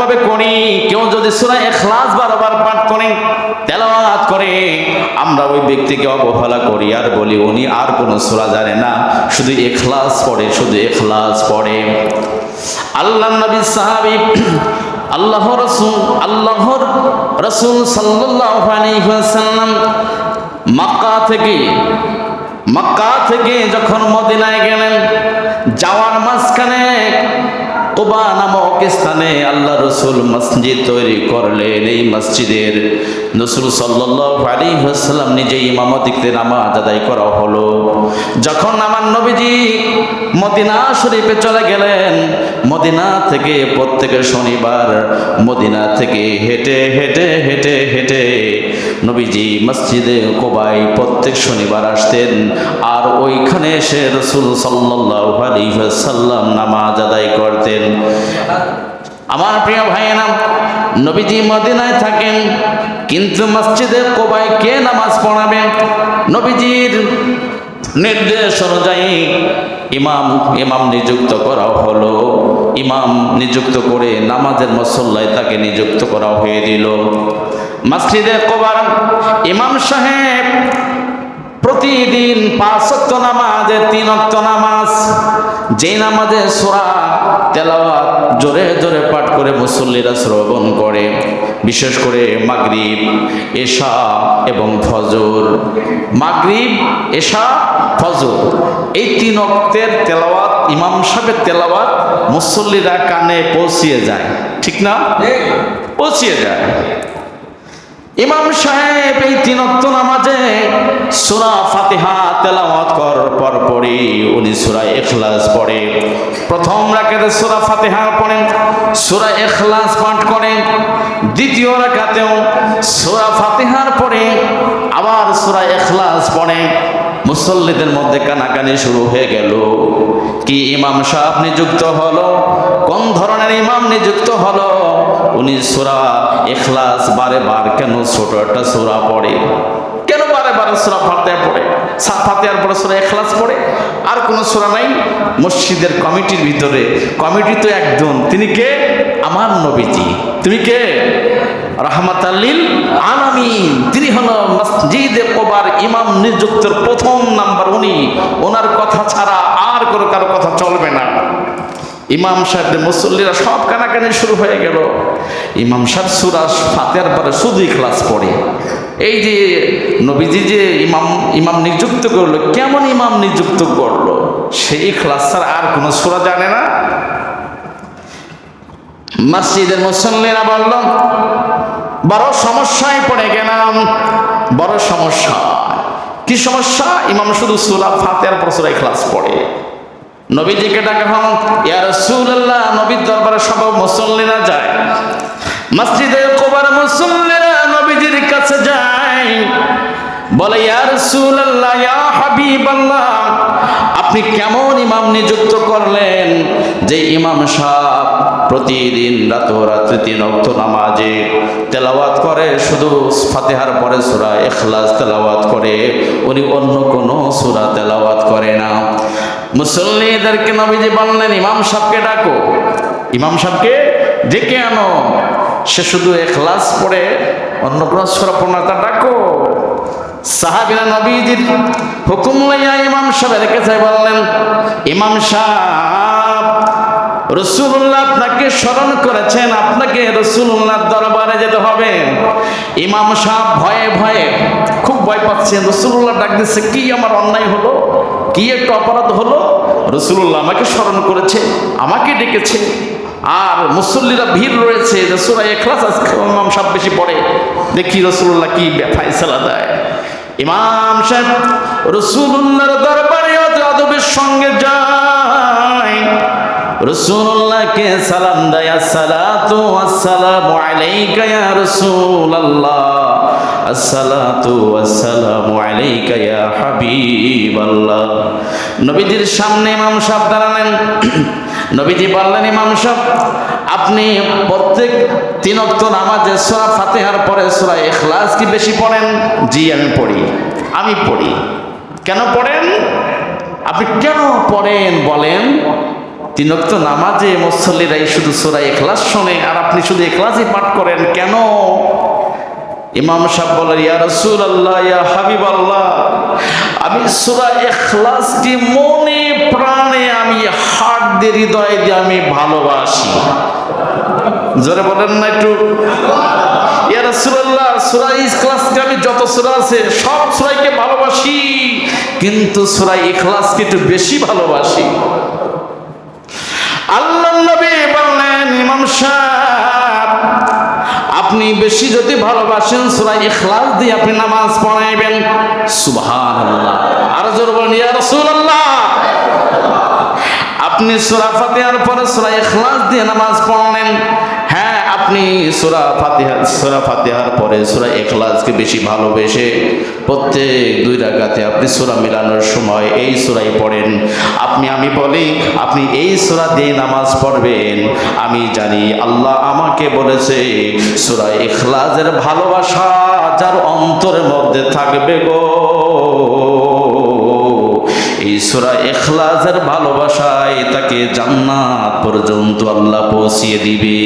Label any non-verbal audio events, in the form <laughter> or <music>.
ভাবে করি, কেউ যদি সুরা এখলাস বারবার পাঠ করে, তেলাওয়াত করে, আমরা ওই ব্যক্তিকে অবহেলা করি আর বলি, উনি আর কোনো সুরা জানে না, শুধু এখলাস পড়ে, শুধু এখলাস পড়ে। আল্লাহ নবী সাহাবি, আল্লাহ রসুল, আল্লাহর রসুল ওয়াসাল্লাম মক্কা থেকে মক্কা থেকে যখন মদিনায় গেলেন, যাওয়ার মাঝখানে কোবা নামক স্থানে আল্লাহ রসুল মসজিদ তৈরি করলেন। এই মসজিদের রসুল সাল্লাহ আলী হাসাল্লাম নিজে ইমামতিতে নামাজ আদায় করা হলো। যখন আমার নবীজি মদিনা শরীফে চলে গেলেন, মদিনা থেকে প্রত্যেকের শনিবার মদিনা থেকে হেঁটে হেঁটে হেঁটে হেঁটে নবীজি মসজিদে কোবাই প্রত্যেক শনিবার আসতেন। আর ওইখানে এসে রসুল সাল্লাম নামাজ আদায় করতেন। আমার প্রিয় ভাইয়েরা, নবীজি মদিনায় থাকেন, কিন্তু মসজিদে কোবায় কে নামাজ পড়াবে? নবীজির নির্দেশ অনুযায়ী ইমাম ইমাম নিযুক্ত করা হলো। ইমাম নিযুক্ত করে নামাজের মসল্লায় তাকে নিযুক্ত করা হয়ে দিল। মসজিদে কোবার ইমাম সাহেব প্রতিদিন পাঁচ অক্ত নামাজে তিন অক্ত নামাজ। যে নামাজে সোরা তেলাওয়াত জোরে জোরে পাঠ করে মুসল্লিরা শ্রবণ করে বিশেষ করে মাগরিব এশা এবং ফজর। মাগরিব এশা ফজর এই তিন অক্তের তেলাওয়াত ইমাম সাহেবের তেলাওয়াত মুসল্লিরা কানে পৌঁছিয়ে যায়। ঠিক না? পৌঁছিয়ে যায়। ইমাম সাহেব এই তিনত্ব নামাজে সুরা ফাতিহা তেলাওয়াত করার পর পরই উনি সুরা এখলাস পড়ে। প্রথম রাকাতে সুরা ফাতিহা পড়েন, সুরা এখলাস পাঠ করেন, দ্বিতীয় রাকাতেও সুরা ফাতিহার পরে আবার সুরা এখলাস পড়ে। মুসল্লিদের মধ্যে কানাকানি শুরু হয়ে গেল। কি ইমাম সাহেব নিযুক্ত হলো? কোন ধরনের ইমাম নিযুক্ত হলো? উনি সুরা এখলাস বারে বার কেন ছোট একটা সুরা পড়ে? কেন বারে বারে সুরা ফাতেহা পড়ে? ফাতেহার পরে সুরা এখলাস পড়ে? আর কোনো সুরা নাই? মসজিদের কমিটির ভিতরে, কমিটি তো একজন। তিনি কে? আমার নবীজি। তুমি কে? রহমত আল্লিল আলামিন। তিনি হলো মসজিদে কোবার ইমাম নিযুক্তের প্রথম নাম্বার উনি। ওনার কথা ছাড়া আর কোনো কারও কথা চলবে না। ইমাম সাহেবদের মুসল্লিরা সব কানাকানি শুরু হয়ে গেল। ইমাম সাহেব সুরাস ফাতেহার পরে শুধু ক্লাস পড়ে। এই যে নবীজি যে ইমাম ইমাম নিযুক্ত করল, কেমন ইমাম নিযুক্ত করল? সেই ক্লাস ছাড়া আর কোনো সুরা জানে না। মসজিদের মুসল্লিরা বলল, বড় সমস্যায় পড়ে গেলাম, বড় সমস্যা। কি সমস্যা? ইমাম শুধু সুরা ফাতেহার পর সুরা ক্লাস পড়ে। নবীজিকে ডাকা হন, ইয়া রাসূলুল্লাহ, নবীর দরবারে সব মুসল্লিরা যায়। মসজিদে কোবার মুসল্লিরা নবীজির কাছে যায়। বলে, ইয়া রাসূলুল্লাহ, ইয়া হাবিবাল্লাহ, আপনি কেমন ইমাম নিযুক্ত করলেন? যে ইমাম সাহেব প্রতিদিন রাতরাত্রি তিন অক্ত নামাজে তেলাওয়াত করে, শুধু ফাতেহার পরে সূরা ইখলাস তেলাওয়াত করে, উনি অন্য কোনো সূরা তেলাওয়াত করে না। মুসল্লিদেরকে নবীজি বললেন, ইমাম সাহেবকে ডাকো। ইমাম সাহেবকে ডেকে আনো। সে শুধু এখলাস পড়ে, অন্য কোনো ডাকো। সাহাবিরা নবীজির হুকুম লইয়া ইমাম সাহেবের কাছে বললেন, ইমাম সাহেব রসুল্লাহ আপনাকে স্মরণ করেছেন, আপনাকে রসুল্লাহ দরবারে যেতে হবে। ইমাম সাহেব ভয়ে ভয়ে খুব ভয় পাচ্ছেন রসুল্লাহ ডাক দিচ্ছে, কি আমার অন্যায় হলো? কি একটা অপরাধ হলো? রসুল্লাহ আমাকে স্মরণ করেছে, আমাকে ডেকেছে, আর মুসল্লিরা ভিড় রয়েছে রসুল্লাহ এখলাস ইমাম সাহেব বেশি পড়ে। দেখি রসুল্লাহ কি ফাইসালা দেয়। ইমাম সাহেব রসুল্লাহর দরবারে অত আদবের সঙ্গে যায়। রসুল্লাহকে সালাম দেয়, আসসালাতু আসসালামু আলাইকা ইয়া রাসূলুল্লাহ। নবীজির সামনে ইমাম দাঁড়ালেন। <clears throat> নবীজি বললেন, ইমাম আপনি প্রত্যেক তিন অক্ত নামাজে সূরা ফাতেহার পরে সূরা ইখলাস কি বেশি পড়েন? জি, আমি পড়ি। আমি পড়ি। কেন পড়েন? আপনি কেন পড়েন বলেন? তিন তো নামাজে মুসল্লিরাই শুধু সুরা এখলাস শোনে আর আপনি শুধু এখলাসই পাঠ করেন কেন? ইমাম সাহেব বলেন, ইয়া রসুল আল্লাহ ইয়া হাবিব আল্লাহ আমি সুরা এখলাসকে মনে প্রাণে আমি হাট দিয়ে হৃদয় দিয়ে আমি ভালোবাসি। জোরে বলেন না একটু। ইয়া রাসূলুল্লাহ, সূরা ইখলাসকে আমি যত সূরা আছে, সব সূরাকে ভালোবাসি, কিন্তু সূরা ইখলাসকে একটু বেশি ভালোবাসি। আল্লাহ নবী বললেন, ইমাম সাহেব আপনি বেশি যদি ভালোবাসেন সুরাই ইখলাস দিয়ে আপনি নামাজ পড়াইবেন। সুবহানাল্লাহ। আর জোর বলেন, ইয়া রাসূলুল্লাহ। আপনি সূরা ফাতিহার পরে সূরা ইখলাস দিয়ে নামাজ পড়লেন হ্যাঁ আপনি সূরা ফাতিহা, সূরা ফাতিহার পরে সূরা ইখলাসকে বেশি ভালোবেসে প্রত্যেক দুই রাকাতে আপনি সুরা মিলানোর সময় এই সুরাই পড়েন। আপনি, আমি বলি, আপনি এই সুরা দিয়ে নামাজ পড়বেন। আমি জানি আল্লাহ আমাকে বলেছে, সূরা ইখলাসের ভালোবাসা যার অন্তরের মধ্যে থাকবে গো। এই সুরা এখলাসের ভালোবাসায় তাকে জান্নাত পর্যন্ত আল্লাহ পৌঁছিয়ে দিবে।